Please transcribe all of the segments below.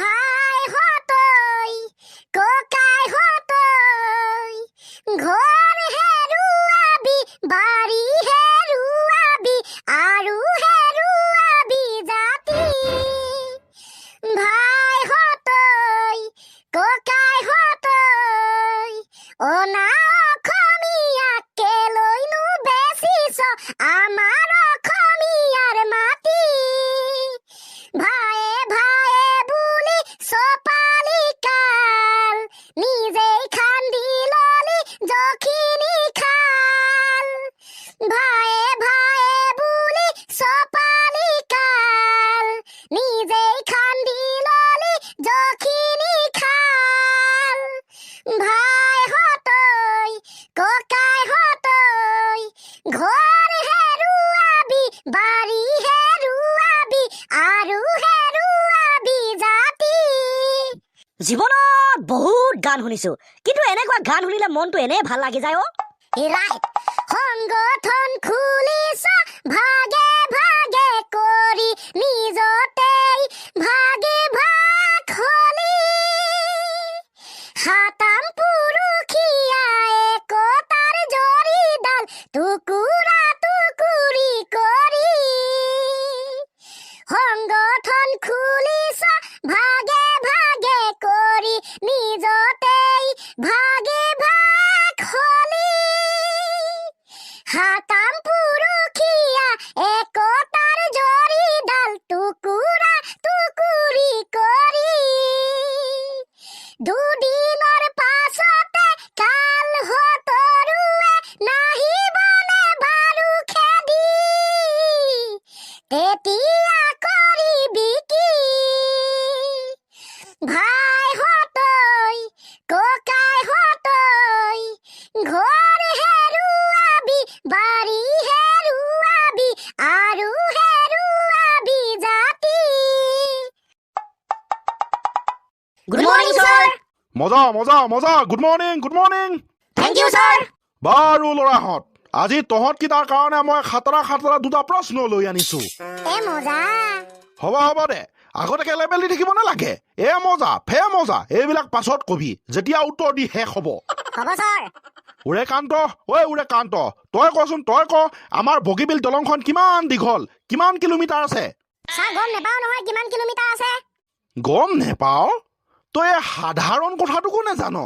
ভয় হতই কোকায় হতই। ঘর হেরুয়াবি বাড়ি হেরুয়াবি আরু হেরুয়াবি জাতি। ভয় হতই কোকায় হতই, ওনা ভায়ে ভায়ে বুলি চপালি কাল। নিজেই খান্দি ললি জখিনি খাল। ভাই হতই ককাই হতই ঘৰ হেৰুৱাবি বাৰী হেৰুৱাবি আৰু হেৰুৱাবি জাতি। জীৱনত বহুত গান শুনিছো কিন্তু এনেকুৱা গান শুনিলে মনটো এনেই ভালো লাগি যায় অ। ৰাইট সংগঠন খুলিছ ভাগে ভাগে কৰি নিজতেই তেতিয়া কৰিবি কি? ভাই হতই ককাই হতই ঘৰ হেৰুৱাবি বাৰী হেৰুৱাবি আৰু হেৰুৱাবি জাতি। গুড মৰ্ণিং ছাৰ মজা মজা মজা। Good morning good morning thank you sir বাৰু ল'ৰাহঁত আজি তহঁতকেইটাৰ কাৰণে মই খাতৰা খাতৰা দুটা প্ৰশ্ন লৈ আনিছো। এ মজা। হ'ব হ'ব দে। আগতীয়াকে লেবেল দি থাকিব নালাগে? এ মজা ফে মজা এইবিলাক পাছত কবি। যেতিয়া উত্তৰ দি শেষ হ'ব। ওৰে কান্ত ঐ ওৰে কান্ত তই কচোন তই ক আমাৰ বগীবিল দলংখন কিমান দীঘল কিমান কিলোমিটাৰ আছে? গম নাপাওঁ নহয় কিমান কিলোমিটাৰ আছে। গম নেপাও? তই সাধাৰণ কথাটোকো নেজান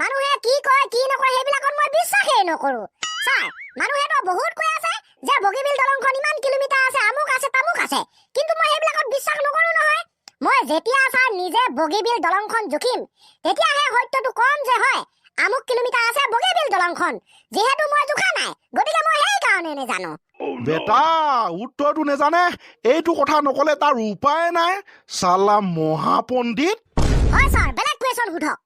মানুহে কি কয় কি নকয় সেইবিলাকত মই বিশ্বাসেই নকৰোঁ। ছাৰ মানুহেতো বহুত কৈ আছে যে বগীবিল দলংখন ইমান কিলোমিটাৰ আছে আমুক আছে তামুক আছে। কিন্তু মই সেইবিলাকত বিশ্বাস নকৰোঁ নহয়। মই যেতিয়া ছাৰ নিজে বগীবিল দলংখন জুখিম তেতিয়াহে সত্যটো কম যে হয় আমুক কিলোমিটাৰ আছে বগীবিল দলংখন। যিহেতু মই জোখা নাই গতিকে মই সেইকাৰণে নেজানো। বেটা উত্তৰটো নেজানে? এইটো কথা নকলে তাৰ উপায় নাই। চালা মহাপণ্ডিত। হয় ছাৰ বেলেগ কুৱেশ্যন সোধক।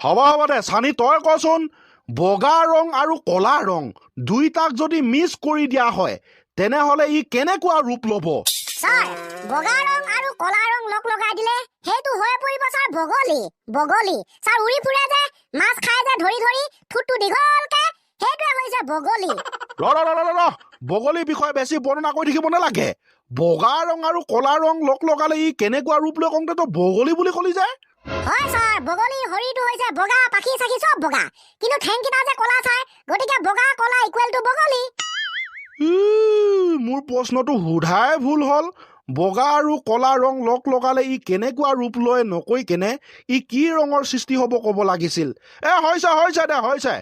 হ'ব হ'ব দে চানি তই কচোন বগা ৰং আৰু কলা ৰং দুইটাক যদি মিক্স কৰি দিয়া হয় তেনেহলে ই কেনেকুৱা ৰূপ ল'ব? ছাৰ বগা ৰং আৰু কলা ৰং লগ লগাই দিলে সেইটো হৈ পৰিব ছাৰ বগলী বগলী। ছাৰ উৰি ফুৰে যে মাছ খাই যে ধৰি ধৰি ঠোঁটটো দীঘলকে সেইটোৱে হৈছে বগলী। ৰ ৰ ৰ ৰ ৰ বগলীৰ বিষয়ে বেছি বৰ্ণনা কৰি থাকিব নালাগে। বগা ৰং আৰু কলা ৰং লগ লগালে ই কেনেকুৱা ৰূপ লৈ কওঁতে তই বগলী বুলি কলি যে। হয় ছাৰ বগলীৰ শৰীৰটো হৈছে বগা পাখি চাখি চব বগা। কিন্তু ঠেংকেইটা যে কলা ছাৰ গতিকে বগা কলা ইকুৱেল টু বগলী। মোৰ প্ৰশ্নটো সোধাই ভুল হ'ল। বগা আৰু কলা ৰং লগ লগালে ই কেনেকুৱা ৰূপ লয় নকৈ কেনে ই কি ৰঙৰ সৃষ্টি হ'ব ক'ব লাগিছিল। এ হৈছে হৈছে দে হৈছে।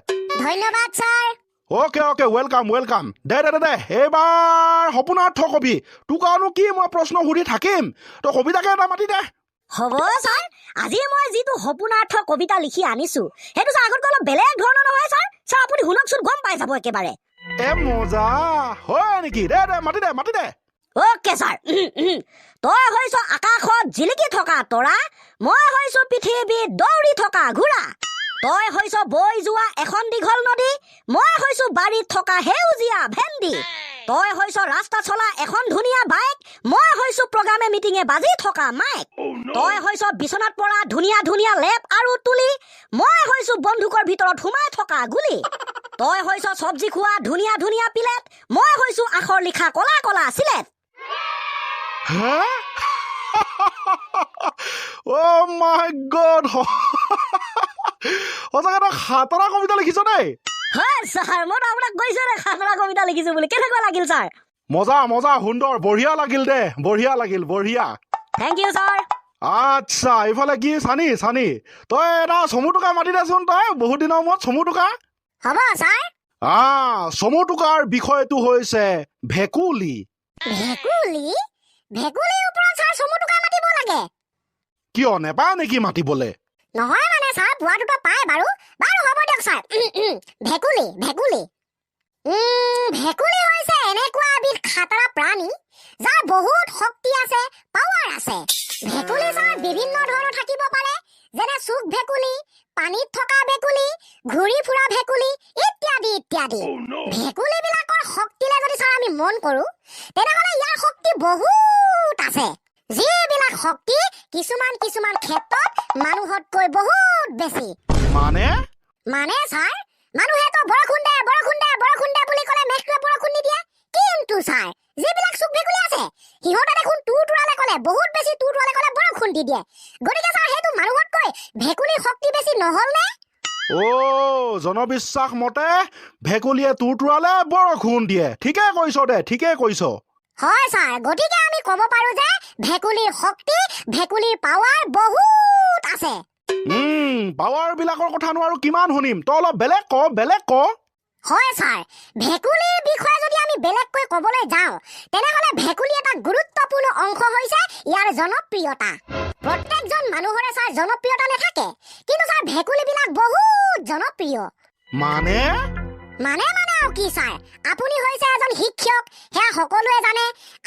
ধন্যবাদ sir. Okay okay welcome welcome. দে দে দে দে এইবাৰ সপোনাৰ্থ কবি তোক আৰুনো কি মই প্ৰশ্ন সুধি থাকিম? তই কবিতাকে এটা মাতি দে। হ'ব ছাৰ। আজি মই যিটো সপোনাৰ্থ কবিতা লিখি আনিছো সেইটো ছাৰ আগতকৈ অলপ বেলেগ ধৰণৰ নহয় ছাৰ। ছাৰ আপুনি শুনকচোন গম পাই যাব একেবাৰে। এ মজা। হয় নেকি? দে দে মাতি দে মাতি দে। Okay sir. তই হৈছ আকাশত জিলিকি থকা তৰা মই হৈছো পৃথিৱীত দৌৰি থকা ঘোঁৰা। তই হৈছ বৈ যোৱা এখন দীঘল নদী মই হৈছো বাৰীত থকা সেউজীয়া ভেন্দি। তই হৈছ ৰাস্তা চলা এখন ধুনীয়া বাইক মই হৈছো প্ৰগ্ৰামে মিটিঙে বাজি থকা মাইক। তই হৈছ বিচনাত পৰা ধুনীয়া ধুনীয়া লেপ আৰু তুলি মই হৈছো বন্দুকৰ ভিতৰত সোমাই থকা গুলি। তই হৈছ চব্জি খোৱা ধুনীয়া ধুনীয়া প্লেট মই হৈছো আখৰ লিখা কলা কলা চিলেট। অ' মাই গড সঁচাকে তই সাতটা কবিতা লিখিছ দেই। হয় ছাৰ মইতো আপোনাক কৈছোঁ দে সাতটা কবিতা লিখিছোঁ বুলি। কেনেকুৱা লাগিল ছাৰ? মজা মজা সুন্দৰ বঢ়িয়া লাগিল দে বঢ়িয়া লাগিল বঢ়িয়া। Thank you sir. আচ্ছা ইফালে কি চানি চানি তই এটা চমু টোকা মাতি দেচোন তই বহুত দিনৰ মূৰত চমু টোকা। হ'ব ছাৰ। আহ চমু টোকাৰ বিষয়টো হৈছে ভেকুলী। ভেকুলী? ভেকুলীৰ ওপৰত ছাৰ চমু টোকা মাতিব লাগে। কিয় নেপায় নেকি মাতিবলে? নহয় ছাৰ পোৱাটোতো পায় বাৰু। বাৰু হ'ব দিয়ক ছাৰ। ভেকুলী ভেকুলী। ভেকুলী হৈছে এনেকুৱা এবিধ খাতৰা প্ৰাণী যাৰ বহুত শক্তি আছে পাৱাৰ আছে। ভেকুলী ছাৰ বিভিন্ন ধৰণৰ থাকিব পাৰে যেনে চুক ভেকুলী পানীত থকা ভেকুলী ঘূৰি ফুৰা ভেকুলী ইত্যাদি ইত্যাদি। ভেকুলীবিলাকৰ শক্তিলে যদি ছাৰ আমি মন কৰো তেনেহ'লে ইয়াৰ শক্তি বহুত আছে। যিবিলাক শক্তি কিছুমান কিছুমান ক্ষেত্ৰত মানুহতকৈ বহুত বেছি। মানে? মানে ছাৰ মানুহেতো বৰষুণ দে বৰষুণ দে বৰষুণ দে বুলি ক'লে মেঘটোৱে বৰষুণ নিদিয়ে। কিন্তু ছাৰ যিবিলাক চুক ভেকুলী আছে সিহঁতে দেখোন তুৰ তুৰালে ক'লে বহুত বেছি তুৰ তুৰালে ক'লে বৰষুণ দি দিয়ে। গতিকে ছাৰ সেইটো মানুহতকৈ ভেকুলীৰ শক্তি বেছি নহ'ল নে? অ' জনবিশ্বাস মতে ভেকুলীয়ে তুৰতুৰালে বৰষুণ দিয়ে। ঠিকে কৈছ দে ঠিকে কৈছ। হয় ছাৰ গতিকে আমি ক'ব পাৰো যে ভেকুলীৰ শক্তি ভেকুলীৰ পাৱাৰ বহুত আছে। পাৱাৰ বিলাকৰ কথানো আৰু কিমান শুনিম? তই অলপ বেলেগ ক বেলেগ ক। হয় ছাৰ ভেকুলীৰ বিষয়ে যদি আমি বেলেগকৈ ক'বলৈ যাওঁ তেনেহ'লে ভেকুলী এটা গুৰুত্বপূৰ্ণ অংশ হৈছে ইয়াৰ জনপ্ৰিয়তা। প্ৰত্যেকজন মানুহৰে ছাৰ জনপ্ৰিয়তা নাথাকে কিন্তু ছাৰ ভেকুলীবিলাক বহুত জনপ্ৰিয়। মানে? মানে মানে আৰু কি ছাৰ? আপুনি হৈছে এজন শিক্ষক সেয়া সকলোৱে জানে।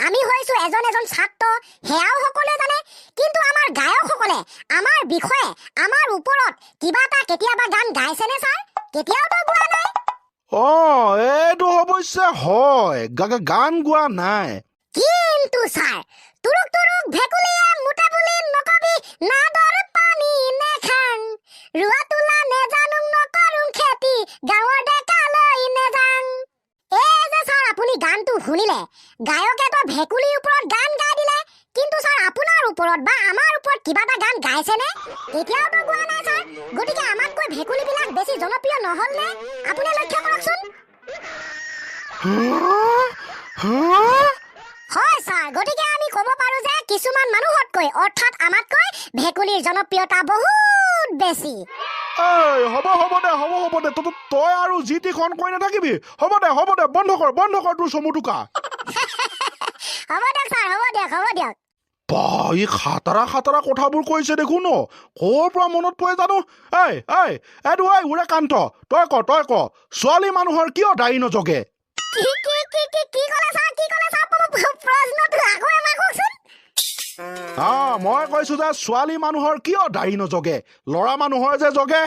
আমি হৈছো এজন এজন ছাত্ৰ সেয়াও সকলোৱে জানে। কিন্তু আমাৰ গায়কসকলে আমাৰ বিষয়ে আমাৰ ওপৰত কিবা এটা কেতিয়াবা গান গাইছেনে ছাৰ? কেতিয়াওতো গোৱা নাই। অ' এইটো অৱশ্যে হয়। গান গোৱা নাই। কিন্তু ছাৰ তুৰুক তুৰুক ভেকুলীয়ে মোটা বুলি নকবি নাদৰ পানী নেখাং। ৰোৱা তোলা নেজানুং নকৰোং খেতি। শুনিলে? গায়কেতো ভেকুলীৰ ওপৰত গান গাই দিলে। কিন্তু ছাৰ আপোনাৰ ওপৰত বা আমাৰ ওপৰত কিবা এটা গান গাইছেনে? কেতিয়াওতো গোৱা নাই ছাৰ। গতিকে আমাতকৈ ভেকুলীবিলাক বেছি জনপ্ৰিয় নহ'ল নে? আপুনি লক্ষ্য কৰকচোন? হয় ছাৰ গতিকে আমি ক'ব পাৰো কিছুমান মানুহতকৈ অৰ্থাৎ আমাতকৈ ভেকুলীৰ জনপ্ৰিয়তা বহুত বেছি। ঐ হ'ব হ'ব দে হ'ব হ'ব দে তই তই আৰু যি টিখন কৈ নাথাকিবি। হ'ব দে হ'ব দে বন্ধ কৰ বন্ধ কৰ তোৰ চমু টোকা। হ'ব দিয়ক ছাৰ হ'ব দিয়ক হ'ব দিয়ক। বা ই খাটাৰা খাটাৰা কথাবোৰ কৈছে দেখোন ন ক'ৰ পৰা মনত পৰে জানো? এই এই এইটো এই উৰে কান্ত। তই ক তই ক ছোৱালী মানুহৰ কিয় দাড়ি নজগে? কি কি কি কি কি ক'লে ছাৰ কি ক'লে ছাৰ? প্ৰশ্নটো আকৌ এবাৰ কওকচোন হা মই কৈছো যে ছোৱালী মানুহৰ কিয় দাড়ি নজগে? ল'ৰা মানুহৰ যে জগে?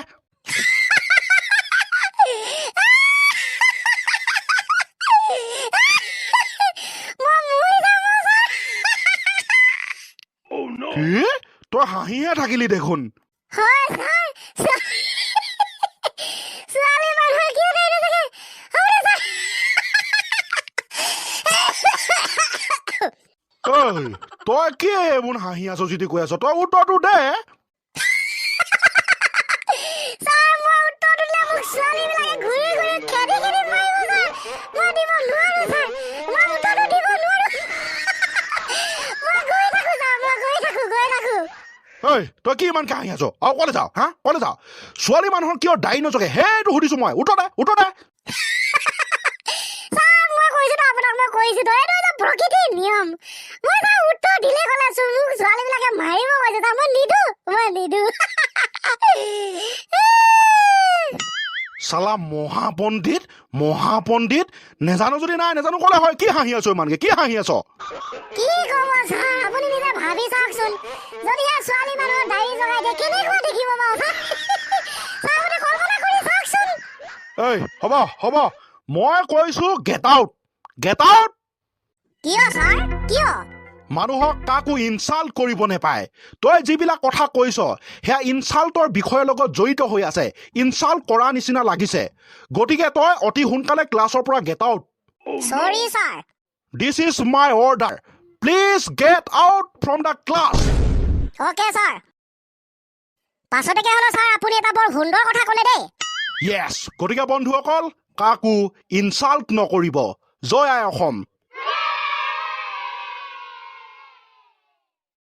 তই হাঁহিহে থাকিলি দেখোন। তই কি এইবোৰ হাঁহি আছ যদি কৈ আছ? তই উত্তৰটো দে। ঐ তই কি ইমানকৈ হাঁহি আছ? আৰু ক'লে যাওঁ হা? ক'লে যাওঁ। ছোৱালী মানুহৰ কিয় দায়ী নচকে? সেইটো সুধিছোঁ মই। উঠতে উঠতে মই কৈছো তো এইটো এটা প্ৰকৃতিৰ নিয়ম। মই ছাৰ উত্তৰ দিলে ক'লে মোক ছোৱালীবিলাকে মাৰিব কৈছে ছাৰ মই নিদো মই নিদো। চালা মহাপণ্ডিত মহাপণ্ডিত নেজানো যদি নাই নেজানো ক'লে হয় কি হাঁহি আছ ইমানকে কি হাঁহি আছ? কি ক'ব ছাৰ আপুনি নিজে ভাবি চাওকচোন যদিহে ছোৱালী মানুহৰ দাড়ি জগাই দিয়ে কেনেকুৱা দেখিব বাৰু ছাৰ ছাৰ আপুনি কল্পনা কৰি চাওকচোন। ঐ হ'ব হ'ব মই কৈছো গেট আউট গেট আউট কিয় ছাৰ? কিয়? মানুহক কাকো ইনচাল্ট কৰিব নেপায়। তই যিবিলাক কথা কৈছ সেয়া ইনচাল্টৰ বিষয়ৰ লগত জড়িত হৈ আছে। ইনচাল্ট কৰা নিচিনা লাগিছে। গতিকে তই অতি সোনকালে ক্লাছৰ পৰা get out. Sorry sir. This is my order please get out from the class okay sir. পাছতেকে হ'লেও ছাৰ? আপুনি এটা বৰ সুন্দৰ কথা ক'লে দেই। য়েছ গতিকে বন্ধুসকল কাকো ইনচাল্ট নকৰিব। soll er kommen.